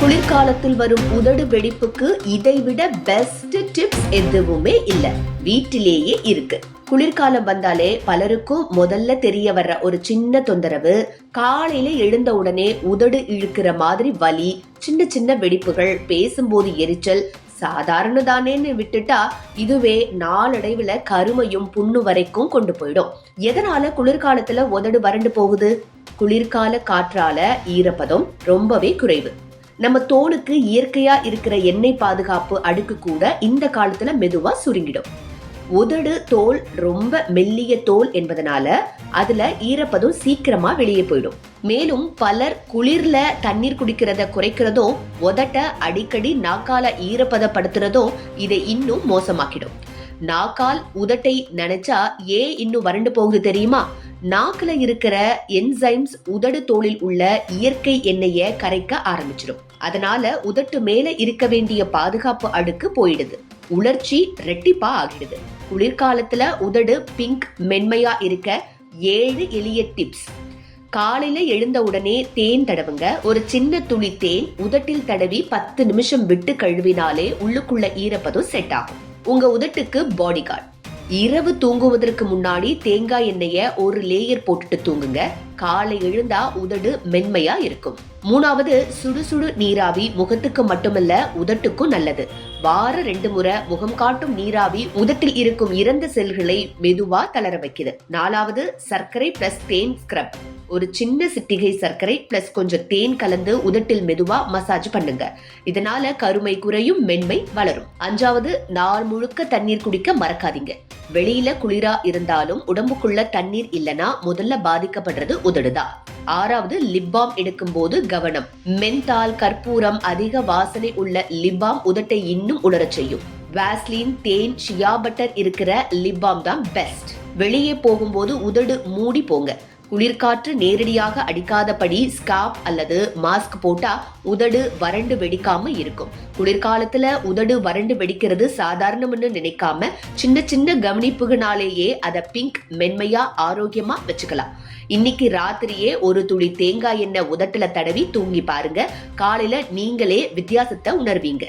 குளிர்காலத்தில் வரும் உதடு வெடிப்புக்கு இதைவிட பெஸ்ட் டிப்ஸ் எதுவுமே இல்ல. வீட்டிலேயே இருக்கு. குளிர்காலம் வந்தாலே பலருக்கும் முதல்ல தெரிய வர்ற ஒரு சின்ன தொந்தரவு காலையில எழுந்த உடனே உதடு இழுக்கிற மாதிரி வலி சின்ன சின்ன வெடிப்புகள் பேசும்போது எரிச்சல் சாதாரண தானேன்னு விட்டுட்டா இதுவே நாளடைவுல கருமையும் புண்ணு வரைக்கும் கொண்டு போயிடும். எதனால குளிர்காலத்துல உதடு வறண்டு போகுது? குளிர்கால காற்றால ஈரப்பதம் ரொம்பவே குறைவு. நம்ம தோலுக்கு இயற்கையா இருக்கிற எண்ணெய் பாதுகாப்பு அடுக்கு கூட இந்த காலத்துல மெதுவா சுருங்கிடும். உதடு தோல் ரொம்ப மெல்லிய தோல் என்பதனால அதுல ஈரப்பதம் சீக்கிரமா வெளியே போயிடும். மேலும் பலர் குளிர்ல தண்ணீர் குடிக்கிறத குறைக்கிறதும் உதட்ட அடிக்கடி நாக்கால ஈரப்பதப்படுத்துறதும் இதை இன்னும் மோசமாக்கிடும். நாக்கால் உதட்டை நினைச்சா ஏன் இன்னும் வறண்டு போகுது தெரியுமா? நாக்குல இருக்கிற என்சைம்ஸ் உதடு தோலில் உள்ள இயற்கை எண்ணெயை கரைக்க ஆரம்பிச்சிடும். அதனால உதட்டு மேல இருக்க வேண்டிய பாதுகாப்பு அடுக்கு போயிடுது. உலர்ச்சி ரெட்டிப்பா ஆகிடுது. குளிர்காலத்துல உதடு பிங்க் மென்மையா இருக்க ஏழு எளிய டிப்ஸ். காலையில எழுந்த உடனே தேன் தடவுங்க. ஒரு சின்ன துளி தேன் உதட்டில் தடவி பத்து நிமிஷம் விட்டு கழுவினாலே உள்ளுக்குள்ள ஈரப்பதம் செட் ஆகும். உங்க உதட்டுக்கு பாடி கார்டு இரவு தூங்குவதற்கு முன்னாடி தேங்காய் எண்ணெய ஒரு லேயர் போட்டுட்டு தூங்குங்க. காலை எழுந்தா உதடு மென்மையா இருக்கும். மூணாவது சுடுசுடு நீராவி முகத்துக்கு மட்டுமல்ல உதட்டுக்கும் நல்லது. வார ரெண்டு முறை முகம் காட்டும் நீராவி உதட்டில் இருக்கும் இறந்த செல்களை மெதுவா தளர வைக்குது நாலாவது சர்க்கரை பிளஸ் தேன் ஸ்க்ரப் ஒரு சின்ன சிட்டிகை சர்க்கரை பிளஸ் கொஞ்சம் தேன் கலந்து உதட்டில் மெதுவா மசாஜ் பண்ணுங்க. இதனால கருமை குறையும் மென்மை வளரும். அஞ்சாவது நாள் முழுக்க தண்ணீர் குடிக்க மறக்காதீங்க. வெளியில குளிரா இருந்தாலும் உடம்புக்குள்ள தண்ணீர் இல்லனா முதல்ல பாதிக்கப்படுறது உதடுதான் ஆறாவது லிப்பாம் எடுக்கும் போது கவனம். மென்தால் கற்பூரம் அதிக வாசனை உள்ள லிப்பாம் உதட்டை இன்னும் உணரச் செய்யும். வாஸ்லின் தேன் ஷியா பட்டர் இருக்கிற லிப்பாம் தான் பெஸ்ட் வெளியே போகும்போது உதடு மூடி போங்க. குளிர்காற்று நேரடியாக அடிக்காதபடி ஸ்காப் அல்லது மாஸ்க் போட்டா உதடு வறண்டு வெடிக்காம இருக்கும். குளிர்காலத்துல உதடு வறண்டு வெடிக்கிறது சாதாரணம்னு நினைக்காம சின்ன சின்ன கவனிப்புகளாலேயே அதை பிங்க் மென்மையா ஆரோக்கியமா வச்சுக்கலாம். இன்னைக்கு ராத்திரியே ஒரு துளி தேங்காய் எண்ணெய் உதட்டுல தடவி தூங்கி பாருங்க. காலையில நீங்களே வித்தியாசத்தை உணர்வீங்க.